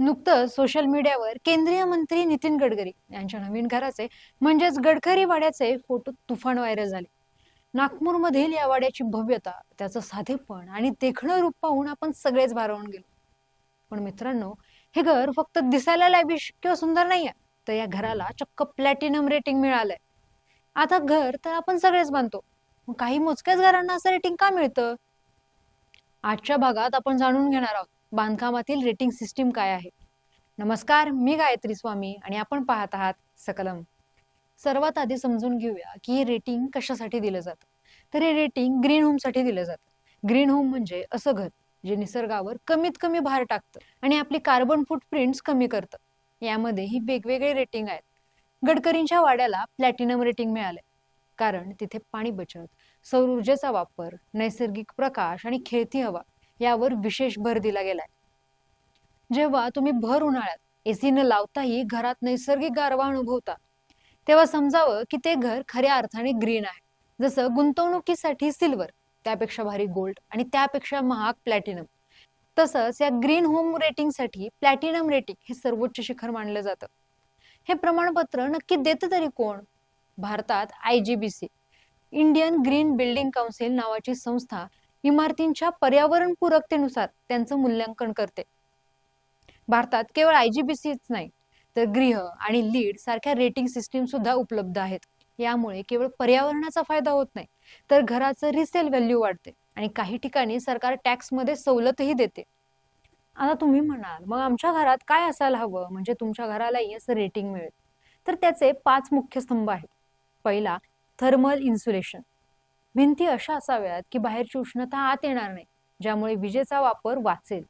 नुकतंच सोशल मीडियावर केंद्रीय मंत्री नितीन गडकरी यांच्या नवीन घराचे म्हणजेच गडकरी वाड्याचे फोटो तुफान व्हायरल झाले. नागपूरमधील या वाड्याची भव्यता त्याचं साधेपण आणि देखणं रूप पाहून आपण सगळेच भारावून गेलो. पण मित्रांनो हे घर फक्त दिसायला लॅविश किंवा सुंदर नाहीये तर या घराला चक्क प्लॅटिनम रेटिंग मिळालंय. आता घर तर आपण सगळेच बांधतो. काही मोजक्याच घरांना असं रेटिंग का मिळतं? आजच्या भागात आपण जाणून घेणार आहोत. बांधकामातील रेटिंग सिस्टीम काय आहे? नमस्कार मी गायत्री स्वामी आणि आपण पाहत आहात सकलम. सर्वात आधी समजून घेऊया की हे रेटिंग कशासाठी दिलं जातं. तर हे रेटिंग ग्रीन होमसाठी दिलं जातं. ग्रीन होम म्हणजे असं घर जे निसर्गावर कमीत कमी भार टाकतं आणि आपली कार्बन फुटप्रिंट्स कमी करतं. यामध्ये ही वेगवेगळे रेटिंग आहेत. गडकरींच्या वाड्याला प्लॅटिनम रेटिंग मिळाले कारण तिथे पाणी बचत सौर ऊर्जेचा वापर नैसर्गिक प्रकाश आणि खेळती हवा यावर विशेष भर दिला गेलाय. जेव्हा तुम्ही भर उन्हाळ्यात एसी न लावताही घरात नैसर्गिक गारवा अनुभवता तेव्हा समजावं की ते घर खऱ्या अर्थाने ग्रीन आहे. जसं गुंतवणुकीसाठी सिल्वर त्यापेक्षा भारी गोल्ड आणि त्यापेक्षा महाग प्लॅटिनम. तसंच या ग्रीन होम रेटिंगसाठी प्लॅटिनम रेटिंग हे सर्वोच्च शिखर मानलं जातं. हे प्रमाणपत्र नक्की देतं तरी कोण? भारतात I G B C Indian green building council नावाची संस्था इमारतींच्या पर्यावरण पूरकतेनुसार त्यांचं मूल्यांकन करते. भारतात केवळ आयजीबीसीच नाही तर गृह आणि लीड सारख्या रेटिंग सिस्टीम सुद्धा उपलब्ध आहेत. यामुळे केवळ पर्यावरणाचा फायदा होत नाही तर घराचं रिसेल व्हॅल्यू वाढते आणि काही ठिकाणी सरकार टॅक्समध्ये सवलतही देते. आता तुम्ही म्हणाल मग आमच्या घरात काय असायला हवं? म्हणजे तुमच्या घरालाही असं रेटिंग मिळेल. तर त्याचे पाच मुख्य स्तंभ आहेत. पहिला थर्मल इन्सुलेशन भिंती अशा असाव्यात की बाहेरची उष्णता आत येणार नाही ज्यामुळे विजेचा वापर वाचेल.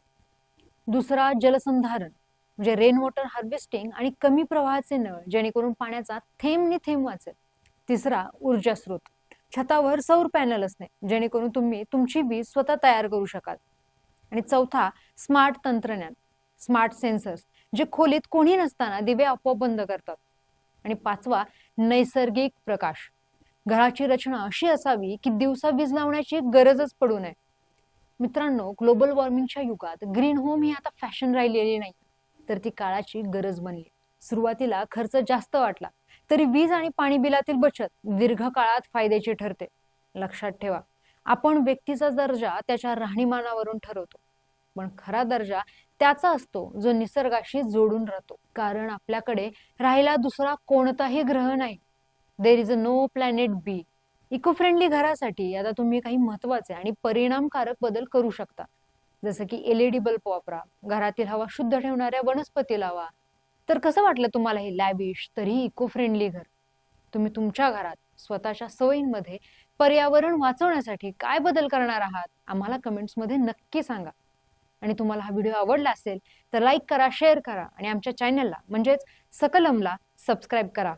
दुसरा जलसंधारण म्हणजे रेन वॉटर हार्वेस्टिंग आणि कमी प्रवाहाचे नळ जेणेकरून पाण्याचा थेंबनी थेंब वाचेल. तिसरा ऊर्जा स्रोत छतावर सौर पॅनल असणे जेणेकरून तुम्ही तुमची वीज स्वतः तयार करू शकाल. आणि चौथा स्मार्ट तंत्रज्ञान स्मार्ट सेन्सर्स जे खोलीत कोणी नसताना दिवे आपोआप बंद करतात. आणि पाचवा नैसर्गिक प्रकाश घराची रचना अशी असावी की दिवसा वीज लावण्याची गरजच पडू नये. मित्रांनो ग्लोबल वॉर्मिंगच्या युगात ग्रीन होम ही आता फॅशन राहिलेली नाही. तर ती काळाची गरज बनली. सुरुवातीला खर्च जास्त वाटला तरी वीज आणि पाणी बिलातील बचत दीर्घकाळात फायद्याची ठरते. लक्षात ठेवा आपण व्यक्तीचा दर्जा त्याच्या राहणीमानावरून ठरवतो. पण खरा दर्जा त्याचा असतो जो निसर्गाशी जोडून राहतो. कारण आपल्याकडे राहिला दुसरा कोणताही ग्रह नाही. There is a no planet B eco friendly घरासाठी आता तुम्ही काही महत्त्वाचे आणि परिणामकारक बदल करू शकता. जसं की एलईडी बल्ब वापरा घरातील हवा शुद्ध ठेवणाऱ्या वनस्पती लावा. तर कसं वाटलं तुम्हाला हे लॅबिश तरी इको फ्रेंडली घर? तुम्ही तुमच्या घरात स्वतःच्या सवयींमध्ये पर्यावरण वाचवण्यासाठी काय बदल करणार आहात? आम्हाला कमेंट्समध्ये नक्की सांगा. आणि तुम्हाला हा व्हिडिओ आवडला असेल तर लाईक करा शेअर करा आणि आमच्या चॅनलला म्हणजेच सकलमला सबस्क्राईब करा.